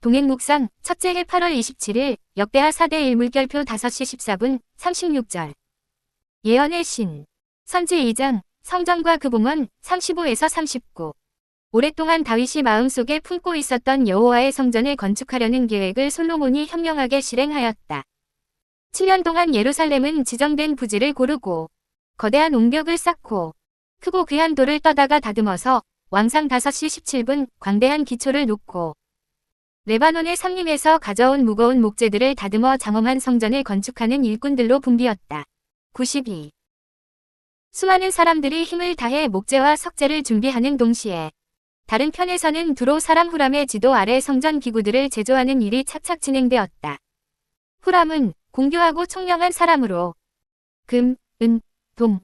동행묵상 첫째 해 8월 27일 역대하 4대 1 물결표 5시 14분 36절. 예언의 신. 선지 2장 성전과 그 봉헌 35에서 39 오랫동안 다윗이 마음속에 품고 있었던 여호와의 성전을 건축하려는 계획을 솔로몬이 현명하게 실행하였다. 7년 동안 예루살렘은 지정된 부지를 고르고 거대한 옹벽을 쌓고 크고 귀한 돌을 떠다가 다듬어서 왕상 5시 17분 광대한 기초를 놓고 레바논의 삼림에서 가져온 무거운 목재들을 다듬어 장엄한 성전을 건축하는 일꾼들로 붐비었다. 92. 수많은 사람들이 힘을 다해 목재와 석재를 준비하는 동시에 다른 편에서는 두로 사람 후람의 지도 아래 성전 기구들을 제조하는 일이 착착 진행되었다. 후람은 공교하고 총명한 사람으로 금, 은, 동,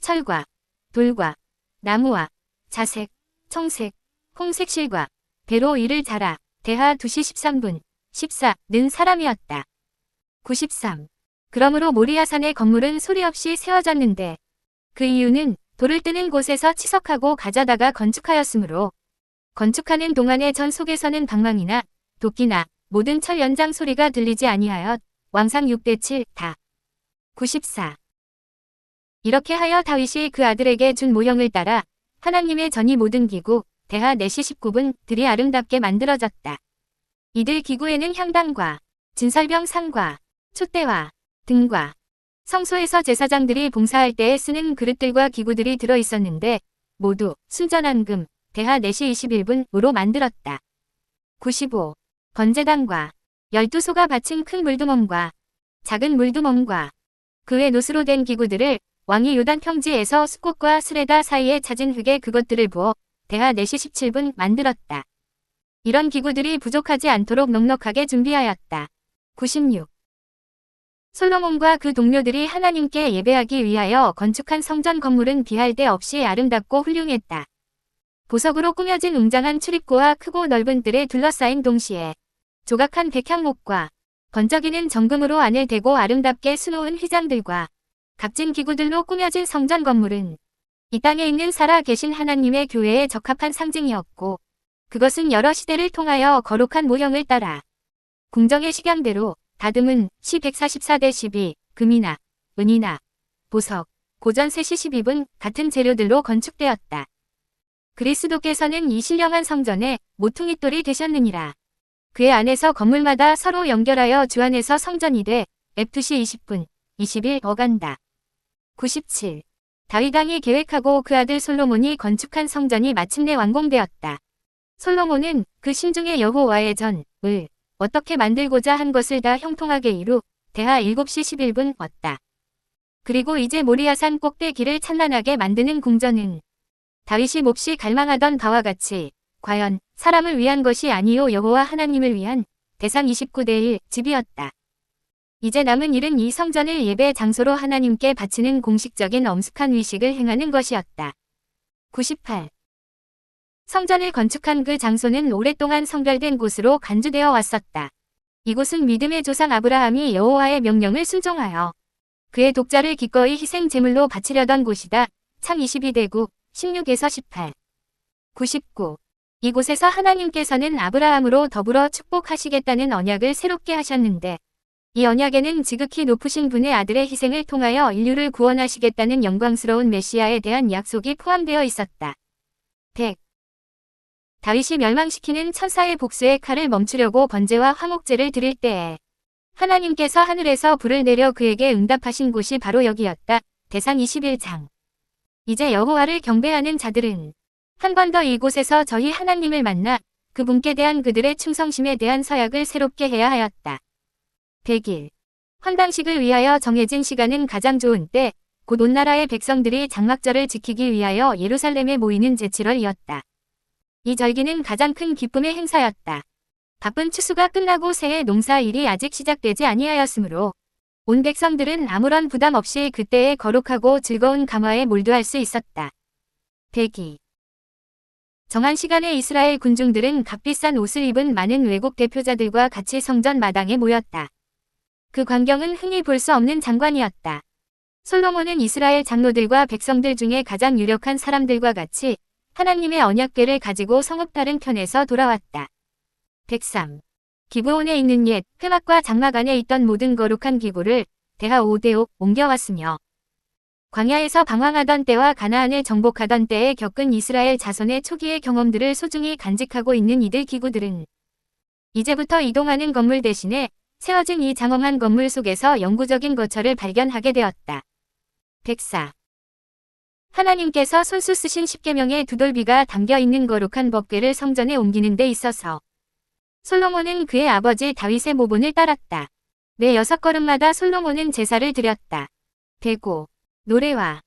철과 돌과 나무와 자색, 청색, 홍색 실과 배로 이를 자라 대하 2시 13분 14는 사람이었다. 93. 그러므로 모리아산의 건물은 소리 없이 세워졌는데 그 이유는 돌을 뜨는 곳에서 치석하고 가져다가 건축하였으므로 건축하는 동안의 전 속에서는 방망이나 도끼나 모든 철 연장 소리가 들리지 아니하였 왕상 6대 7 다. 94. 이렇게 하여 다윗이 그 아들에게 준 모형을 따라 하나님의 전이 모든 기구 대하 4시 19분 들이 아름답게 만들어졌다. 이들 기구에는 향단과 진설병 상과 촛대와 등과 성소에서 제사장들이 봉사할 때에 쓰는 그릇들과 기구들이 들어 있었는데 모두 순전한 금 대하 4시 21분으로 만들었다. 95. 번제단과 12소가 바친 큰 물두멍과 작은 물두멍과 그외 노스로 된 기구들을 왕이 요단 평지에서 수꽃과 스레다 사이에 찾은 흙에 그것들을 부어 대하 4시 17분 만들었다. 이런 기구들이 부족하지 않도록 넉넉하게 준비하였다. 96. 솔로몬과 그 동료들이 하나님께 예배하기 위하여 건축한 성전 건물은 비할 데 없이 아름답고 훌륭했다. 보석으로 꾸며진 웅장한 출입구와 크고 넓은 뜰에 둘러싸인 동시에 조각한 백향목과 번쩍이는 정금으로 안을 대고 아름답게 수놓은 휘장들과 값진 기구들로 꾸며진 성전 건물은 이 땅에 있는 살아 계신 하나님의 교회에 적합한 상징이었고 그것은 여러 시대를 통하여 거룩한 모형을 따라 궁정의 식양대로 다듬은 시 144대 12 금이나 은이나 보석 고전 3시 12분 같은 재료들로 건축되었다. 그리스도께서는 이 신령한 성전에 모퉁이돌이 되셨느니라. 그의 안에서 건물마다 서로 연결하여 주 안에서 성전이 돼 F2시 20분 20일 어간다. 97. 다윗왕이 계획하고 그 아들 솔로몬이 건축한 성전이 마침내 완공되었다. 솔로몬은 그 심중의 여호와의 전을 어떻게 만들고자 한 것을 다 형통하게 이루 대하 7시 11분 왔다. 그리고 이제 모리아산 꼭대기를 찬란하게 만드는 궁전은 다윗이 몹시 갈망하던 바와 같이 과연 사람을 위한 것이 아니요 여호와 하나님을 위한 대상 29대 1 집이었다. 이제 남은 일은 이 성전을 예배 장소로 하나님께 바치는 공식적인 엄숙한 위식을 행하는 것이었다. 98. 성전을 건축한 그 장소는 오랫동안 성별된 곳으로 간주되어 왔었다. 이곳은 믿음의 조상 아브라함이 여호와의 명령을 순종하여 그의 독자를 기꺼이 희생 제물로 바치려던 곳이다. 창 22대구 16에서 18. 99. 이곳에서 하나님께서는 아브라함으로 더불어 축복하시겠다는 언약을 새롭게 하셨는데 이 언약에는 지극히 높으신 분의 아들의 희생을 통하여 인류를 구원하시겠다는 영광스러운 메시아에 대한 약속이 포함되어 있었다. 100. 다윗이 멸망시키는 천사의 복수의 칼을 멈추려고 번제와 화목제를 드릴 때에 하나님께서 하늘에서 불을 내려 그에게 응답하신 곳이 바로 여기였다. 대상 21장. 이제 여호와를 경배하는 자들은 한 번 더 이곳에서 저희 하나님을 만나 그분께 대한 그들의 충성심에 대한 서약을 새롭게 해야 하였다. 100일. 헌당식을 위하여 정해진 시간은 가장 좋은 때, 곧 온 나라의 백성들이 장막절을 지키기 위하여 예루살렘에 모이는 제7월이었다. 이 절기는 가장 큰 기쁨의 행사였다. 바쁜 추수가 끝나고 새해 농사 일이 아직 시작되지 아니하였으므로 온 백성들은 아무런 부담 없이 그때의 거룩하고 즐거운 감화에 몰두할 수 있었다. 대기 정한 시간에 이스라엘 군중들은 값비싼 옷을 입은 많은 외국 대표자들과 같이 성전 마당에 모였다. 그 광경은 흔히 볼 수 없는 장관이었다. 솔로몬은 이스라엘 장로들과 백성들 중에 가장 유력한 사람들과 같이 하나님의 언약궤를 가지고 성읍 다른 편에서 돌아왔다. 103. 기브온에 있는 옛 회막과 장막 안에 있던 모든 거룩한 기구를 대하 5대5 옮겨왔으며 광야에서 방황하던 때와 가나안을 정복하던 때에 겪은 이스라엘 자손의 초기의 경험들을 소중히 간직하고 있는 이들 기구들은 이제부터 이동하는 건물 대신에 세워진 이 장엄한 건물 속에서 영구적인 거처를 발견하게 되었다. 백사 하나님께서 손수 쓰신 십계명의 두 돌비가 담겨 있는 거룩한 법궤를 성전에 옮기는 데 있어서 솔로몬은 그의 아버지 다윗의 모본을 따랐다. 매 여섯 걸음마다 솔로몬은 제사를 드렸다. 대고, 노래와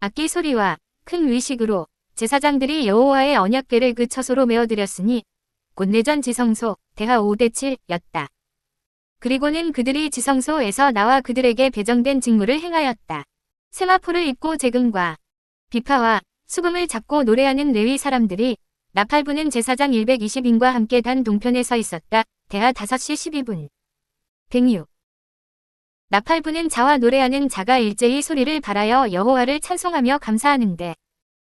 악기 소리와 큰 의식으로 제사장들이 여호와의 언약궤를 그 처소로 메어드렸으니 곧 내전 지성소 대하 5대 7였다. 그리고는 그들이 지성소에서 나와 그들에게 배정된 직무를 행하였다. 세마포를 입고 재금과 비파와 수금을 잡고 노래하는 레위 사람들이 나팔부는 제사장 120인과 함께 단 동편에 서 있었다. 대하 5시 12분. 106. 나팔부는 자와 노래하는 자가 일제히 소리를 발하여 여호와를 찬송하며 감사하는데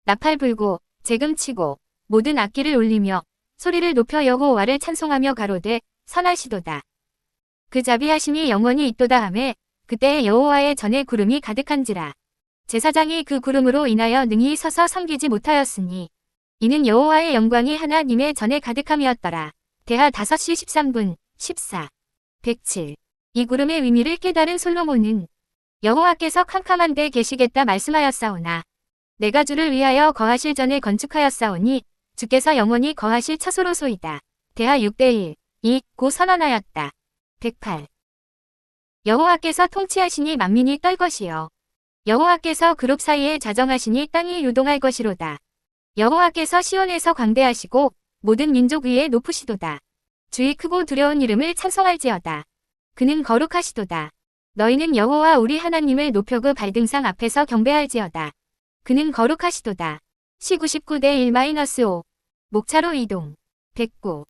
나팔 불고 재금 치고 모든 악기를 울리며 소리를 높여 여호와를 찬송하며 가로되 선하시도다. 그 자비하심이 영원히 있도다 하매 그때에 여호와의 전에 구름이 가득한지라. 제사장이 그 구름으로 인하여 능히 서서 섬기지 못하였으니 이는 여호와의 영광이 하나님의 전에 가득함이었더라. 대하 5시 13분 14 107 이 구름의 의미를 깨달은 솔로몬은 여호와께서 캄캄한 데 계시겠다 말씀하였사오나 내가 주를 위하여 거하실 전에 건축하였사오니 주께서 영원히 거하실 처소로소이다. 대하 6대1 2고 선언하였다. 108 여호와께서 통치하시니 만민이 떨 것이요 여호와께서 그룹 사이에 자정하시니 땅이 유동할 것이로다. 여호와께서 시온에서 광대하시고 모든 민족 위에 높으시도다. 주의 크고 두려운 이름을 찬송할지어다. 그는 거룩하시도다. 너희는 여호와 우리 하나님을 높여 그 발등상 앞에서 경배할지어다. 그는 거룩하시도다. 시 99대 1-5 목차로 이동 109